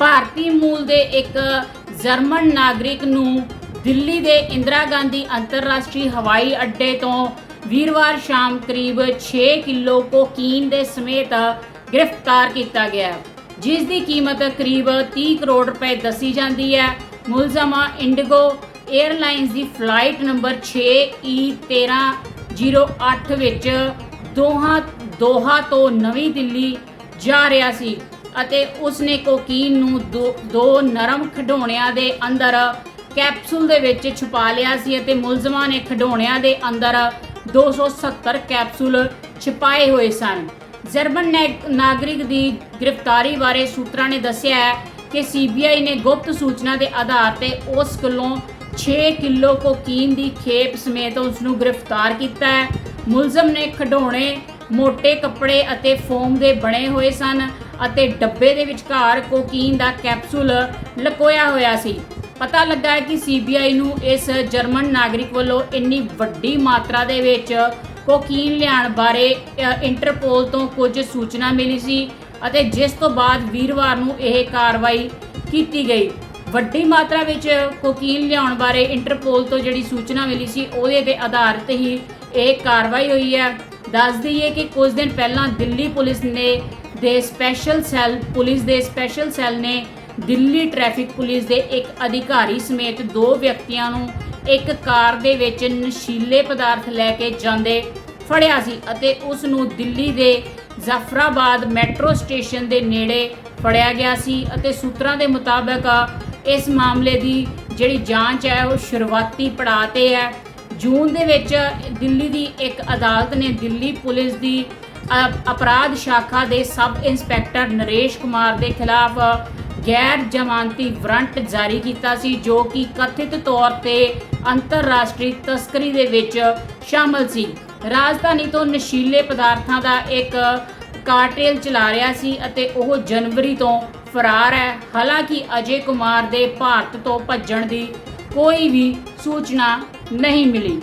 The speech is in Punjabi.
ਭਾਰਤੀ ਮੂਲ ਦੇ ਇੱਕ ਜਰਮਨ ਨਾਗਰਿਕ ਨੂੰ ਦਿੱਲੀ ਦੇ ਇੰਦਰਾ ਗਾਂਧੀ ਅੰਤਰਰਾਸ਼ਟਰੀ ਹਵਾਈ ਅੱਡੇ ਤੋਂ ਵੀਰਵਾਰ ਸ਼ਾਮ ਕਰੀਬ 6 ਕਿਲੋ ਕੋਕੀਨ ਦੇ ਸਮੇਤ ਗ੍ਰਿਫਤਾਰ ਕੀਤਾ ਗਿਆ। ਜਿਸ ਦੀ ਕੀਮਤ ਕਰੀਬ 30 ਕਰੋੜ ਰੁਪਏ ਦੱਸੀ ਜਾਂਦੀ ਹੈ। ਮੁਲਜ਼ਮਾ ਇੰਡੀਗੋ 에ਅਰਲਾਈਨਸ ਦੀ ਫਲਾਈਟ ਨੰਬਰ E 6E1308 ਵਿੱਚ ਦੋਹਾ ਦੋਹਾ ਤੋਂ ਨਵੀਂ ਦਿੱਲੀ ਜਾ ਰਿਹਾ ਸੀ। ਅਤੇ ਉਸਨੇ ਕੋਕੀਨ ਨੂੰ ਦੋ- ਦੋ ਨਰਮ ਖਿਡੌਣਿਆਂ ਦੇ ਅੰਦਰ ਕੈਪਸੂਲ ਦੇ ਵਿੱਚ ਛੁਪਾ ਲਿਆ ਸੀ ਅਤੇ ਮੁਲਜ਼ਮਾਂ ਨੇ ਖਿਡੌਣਿਆਂ ਦੇ ਅੰਦਰ 270 ਕੈਪਸੂਲ ਛੁਪਾਏ ਹੋਏ ਸਨ। ਜਰਮਨ ਨੈਗ- ਨਾਗਰਿਕ ਦੀ ਗ੍ਰਿਫਤਾਰੀ ਬਾਰੇ ਸੂਤਰਾਂ ਨੇ ਦੱਸਿਆ ਹੈ ਕਿ ਸੀਬੀਆਈ ਨੇ ਗੁਪਤ ਸੂਚਨਾ ਦੇ ਆਧਾਰ ਤੇ ਉਸ ਕੋਲੋਂ 6 ਕਿਲੋ ਕੋਕੀਨ ਦੀ ਖੇਪ ਸਮੇਤ ਉਸ ਨੂੰ ਗ੍ਰਿਫਤਾਰ ਕੀਤਾ ਹੈ। ਮੁਲਜ਼ਮ ਨੇ ਖਿਡੌਣੇ ਮੋٹے ਕੱਪੜੇ ਅਤੇ ਫੋਮ ਦੇ ਬਣੇ ਹੋਏ ਸਨ ਅਤੇ ਡੱਬੇ ਦੇ ਵਿਚਕਾਰ ਕੋਕੀਨ ਦਾ ਕੈਪਸੂਲ ਲਕੋਇਆ ਹੋਇਆ ਸੀ। ਪਤਾ ਲੱਗਾ ਹੈ ਕਿ ਸੀਬੀਆਈ ਨੂੰ ਇਸ ਜਰਮਨ ਨਾਗਰਿਕ ਵੱਲੋਂ ਇੰਨੀ ਵੱਡੀ ਮਾਤਰਾ ਦੇ ਵਿੱਚ ਕੋਕੀਨ ਲਿਆਉਣ ਬਾਰੇ ਇੰਟਰਪੋਲ ਤੋਂ ਕੁਝ ਸੂਚਨਾ ਮਿਲੀ ਸੀ ਅਤੇ ਜਿਸ ਤੋਂ ਬਾਅਦ ਵੀਰਵਾਰ ਨੂੰ ਇਹ ਕਾਰਵਾਈ ਕੀਤੀ ਗਈ। ਵੱਡੀ ਮਾਤਰਾ ਵਿੱਚ ਕੋਕੀਨ ਲਿਆਉਣ ਬਾਰੇ ਇੰਟਰਪੋਲ ਤੋਂ ਜਿਹੜੀ ਸੂਚਨਾ ਮਿਲੀ ਸੀ, ਉਹਦੇ ਦੇ ਆਧਾਰ 'ਤੇ ਹੀ ਇਹ ਕਾਰਵਾਈ ਹੋਈ ਹੈ। ਦੱਸ ਦਈਏ ਕਿ ਕੁਝ ਦਿਨ ਪਹਿਲਾਂ ਦਿੱਲੀ ਪੁਲਿਸ ਨੇ ਦੇ ਸਪੈਸ਼ਲ ਸੈੱਲ, ਪੁਲਿਸ ਦੇ ਸਪੈਸ਼ਲ ਸੈੱਲ ਨੇ ਦਿੱਲੀ ਟ੍ਰੈਫਿਕ ਪੁਲਿਸ ਦੇ ਇੱਕ ਅਧਿਕਾਰੀ ਸਮੇਤ ਦੋ ਵਿਅਕਤੀਆਂ ਨੂੰ ਇੱਕ ਕਾਰ ਦੇ ਵਿੱਚ ਨਸ਼ੀਲੇ ਪਦਾਰਥ ਲੈ ਕੇ ਜਾਂਦੇ ਫੜਿਆ ਸੀ ਅਤੇ ਉਸ ਨੂੰ ਦਿੱਲੀ ਦੇ ਜ਼ਫਰਾਬਾਦ ਮੈਟਰੋ ਸਟੇਸ਼ਨ ਦੇ ਨੇੜੇ ਫੜਿਆ ਗਿਆ ਸੀ ਅਤੇ ਸੂਤਰਾਂ ਦੇ ਮੁਤਾਬਕ ਇਸ ਮਾਮਲੇ ਦੀ ਜਿਹੜੀ ਜਾਂਚ ਹੈ ਉਹ ਸ਼ੁਰੂਆਤੀ ਪੜਾਅ ਤੇ ਹੈ। ਜੂਨ ਦੇ ਵਿੱਚ ਦਿੱਲੀ ਦੀ ਇੱਕ ਅਦਾਲਤ ਨੇ ਦਿੱਲੀ ਪੁਲਿਸ ਦੀ ਅ- ਅਪਰਾਧ ਸ਼ਾਖਾ ਦੇ ਸਬ ਇੰਸਪੈਕਟਰ ਨਰੇਸ਼ ਕੁਮਾਰ ਦੇ ਖਿਲਾਫ ਗੈਰ ਜ਼ਮਾਨਤੀ ਵਾਰੰਟ ਜਾਰੀ ਕੀਤਾ ਸੀ, ਜੋ ਕਿ ਕਥਿਤ ਤੌਰ ਤੇ ਅੰਤਰਰਾਸ਼ਟਰੀ ਤਸਕਰੀ ਦੇ ਵਿੱਚ ਸ਼ਾਮਲ ਸੀ। ਰਾਜਧਾਨੀ ਤੋਂ ਨਸ਼ੀਲੇ ਪਦਾਰਥਾਂ ਦਾ ਇੱਕ ਕਾਰਟੇਲ ਚਲਾ ਰਿਹਾ ਸੀ ਅਤੇ ਉਹ ਜਨਵਰੀ ਤੋਂ ਫਰਾਰ ਹੈ। ਹਾਲਾਂਕਿ ਅਜੇ ਕੁਮਾਰ ਦੇ ਭਾਰਤ ਤੋਂ ਭੱਜਣ ਦੀ ਕੋਈ ਵੀ ਸੂਚਨਾ ਨਹੀਂ ਮਿਲੀ।